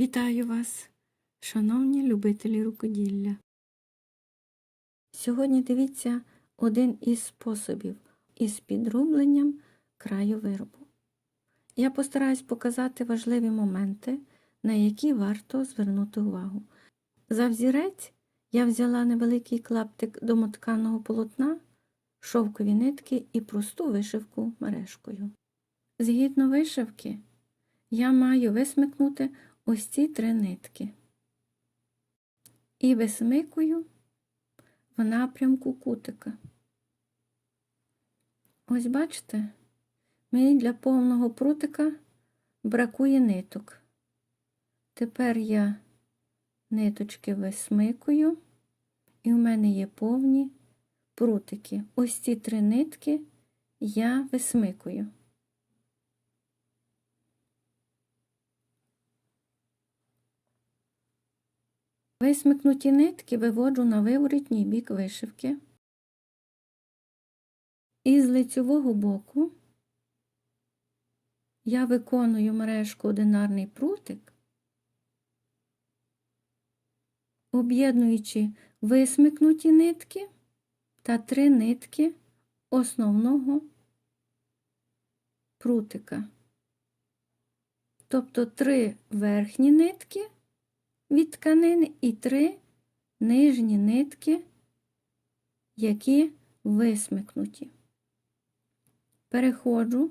Вітаю вас, шановні любителі рукоділля. Сьогодні дивіться один із способів із підрубленням краю виробу. Я постараюсь показати важливі моменти, на які варто звернути увагу. За взірець я взяла невеликий клаптик домотканого полотна, шовкові нитки і просту вишивку мережкою. Згідно вишивки, я маю висмикнути ось ці три нитки. І висмикую в напрямку кутика. Ось бачите, мені для повного прутика бракує ниток. Тепер я ниточки висмикую, і в мене є повні прутики. Ось ці три нитки я висмикую. Висмикнуті нитки виводжу на виворітній бік вишивки. І з лицьового боку я виконую мережку одинарний прутик, об'єднуючи висмикнуті нитки та три нитки основного прутика. Тобто три верхні нитки від тканини і три нижні нитки, які висмикнуті. Переходжу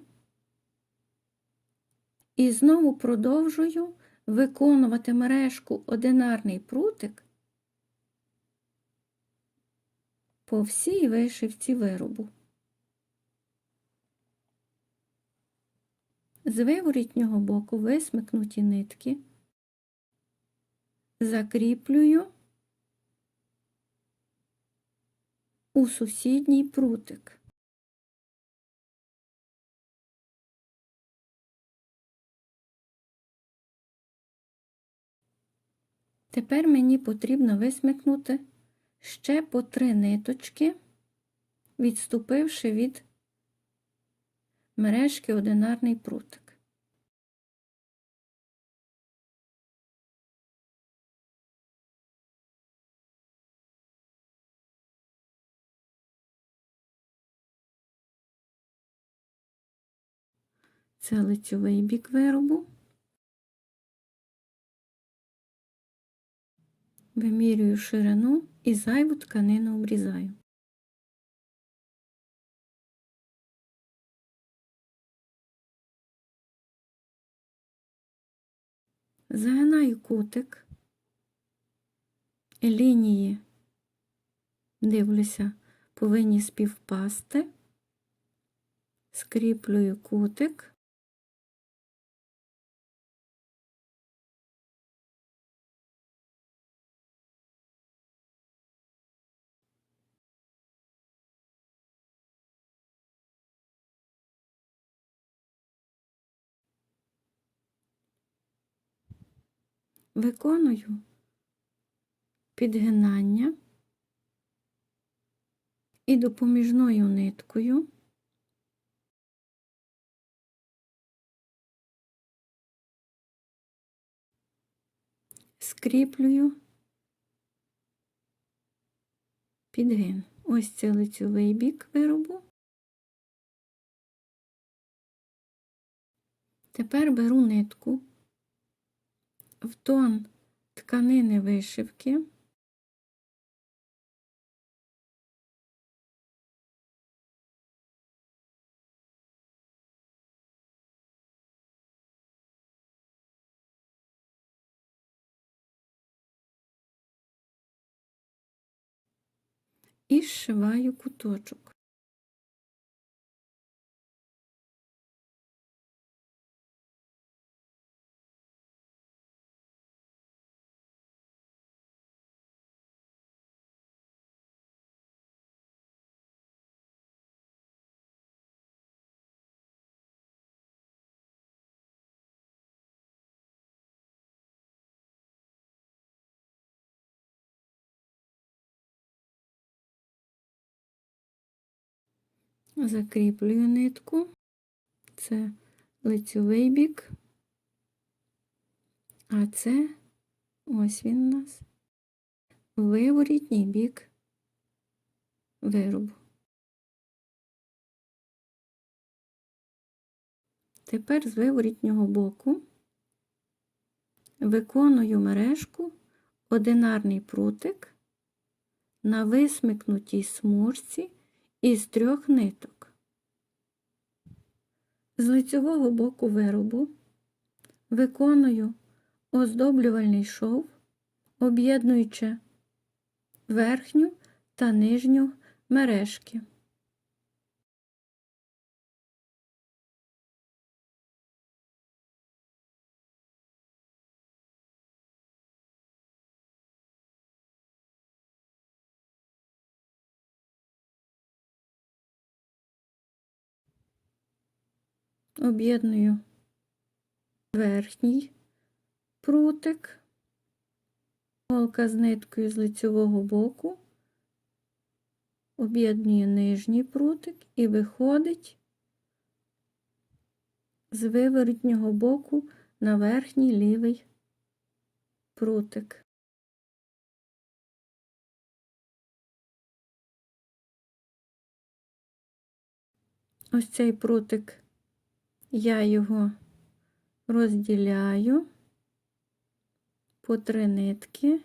і знову продовжую виконувати мережку одинарний прутик по всій вишивці виробу. З виворітнього боку висмикнуті нитки закріплюю у сусідній прутик. Тепер мені потрібно висмикнути ще по три ниточки, відступивши від мережки одинарний прутик. Це лицьовий бік виробу. Вимірюю ширину і зайву тканину обрізаю. Загинаю кутик, лінії, дивлюся, повинні співпасти, скріплюю кутик. Виконую підгинання і допоміжною ниткою скріплюю підгин. Ось це лицьовий бік виробу. Тепер беру нитку в тон тканини вишивки. І зшиваю куточок. Закріплюю нитку, це лицьовий бік, А це ось він у нас виворітній бік виробу. Тепер з виворітнього боку виконую мережку одинарний прутик на висмикнутій смужці із трьох ниток. З лицьового боку виробу виконую оздоблювальний шов, об'єднуючи верхню та нижню мережки. Об'єдную верхній прутик, голка з ниткою з лицьового боку, об'єднує нижній прутик і виходить з виворотнього боку на верхній лівий прутик. Ось цей прутик, я його розділяю по три нитки.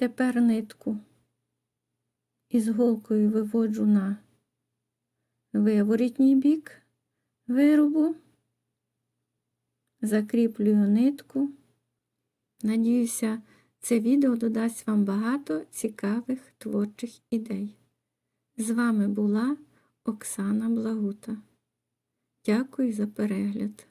Тепер нитку із голкою виводжу на виворітній бік виробу, закріплюю нитку. Надіюся, це відео додасть вам багато цікавих творчих ідей. З вами була Оксана Благута. Дякую за перегляд.